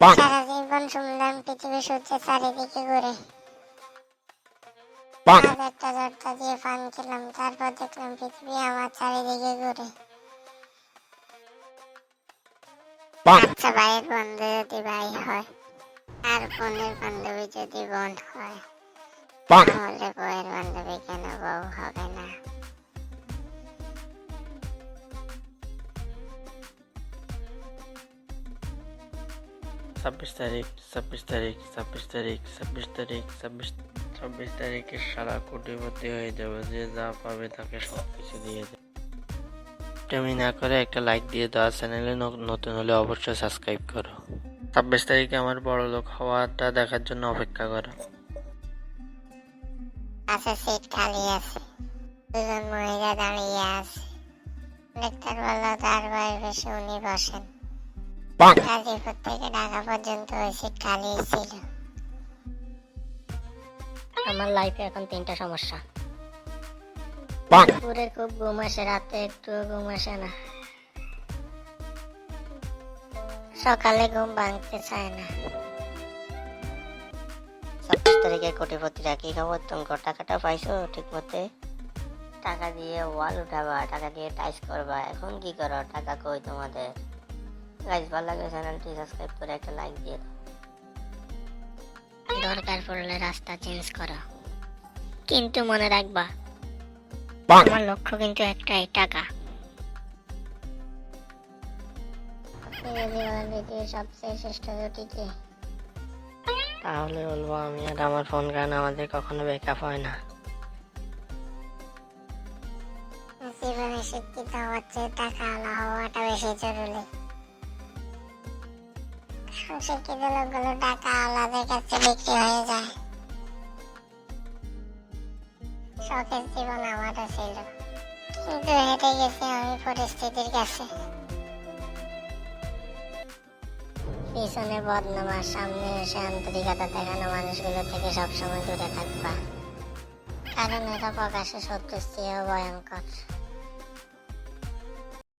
সারা জীবন শুনলাম পৃথিবী সূর্যের চারিদিকে ঘুরে। আজ একটা জটকা দিয়ে পান খেলাম তারপর দেখলাম পৃথিবী আমার চারিদিকে ঘুরে। আচ্ছা ভাইয়ের বন্ধু যদি ভাই হয় আর বোনের বান্ধবী যদি বোন হয় তাহলে বউয়ের বান্ধবী কেন বউ হবে না? ছাব্বিশ তারিখ ছাব্বিশ তারিখ ছাব্বিশ তারিখ ছাব্বিশ তারিখ ছাব্বিশ ছাব্বিশ তারিখে সারা কোটিপতি হয়ে যাবে, যে যা পাবে তাকে সব কিছু দিয়ে দেবে। তেমনি না করে একটা লাইক দিয়ে দেওয়া চ্যানেলে নতুন হলে অবশ্যই সাবস্ক্রাইব করো। ছাব্বিশ তারিখে আমার বড় লোক হওয়াটা দেখার জন্য অপেক্ষা করো। আছে সিট খালি আছে। দুজন মহিলা দাঁড়িয়ে আছে। তার উনি বসেন। গাজীপুর থেকে ঢাকা পর্যন্ত ওই সিট খালি ছিল। আমার লাইফে এখন তিনটা সমস্যা। দুপুরে খুব ঘুম আসে রাতে একটু ঘুম আসে না। সকালে ঘুম ভাঙতে চায় না। ছাব্বিশ তারিখে কোটিপতিরা কি খবর? তুমি টাকাটা পাইছো ঠিক মতে টাকা দিয়ে ওয়াল উঠাবা টাকা দিয়ে টাইস করবা এখন কি করো? টাকা কই তোমাদের? গাইজ ভালো লাগে চ্যানেলটি সাবস্ক্রাইব করে একটা লাইক দিয়ে দাও। দরকার পড়লে রাস্তা চেঞ্জ করো। কিন্তু মনে রাখবা আমার লক্ষ্য কিন্তু একটাই টাকা। সবচেয়ে শ্রেষ্ঠ জুটি কি? তাহলে বলব আমি আর আমার ফোন গান আমাদের কখনো ব্যাকআপ হয় না। জীবনে শিক্ষিত চেয়ে টাকা আলা হওয়াটা বেশি জরুরি। টাকা আলাদের কাছে বিক্রি হয়ে যায়। শখের জীবন আমারও ছিল। কিন্তু হেঁটে গেছি আমি পরিস্থিতির কাছে। পিছনে বদনামার সামনে এসে আন্তরিকতা দেখানো মানুষগুলো থেকে সবসময় দূরে থাকবা। কারণ এটা প্রকাশ্যে শত্রুর চেয়েও ভয়ঙ্কর।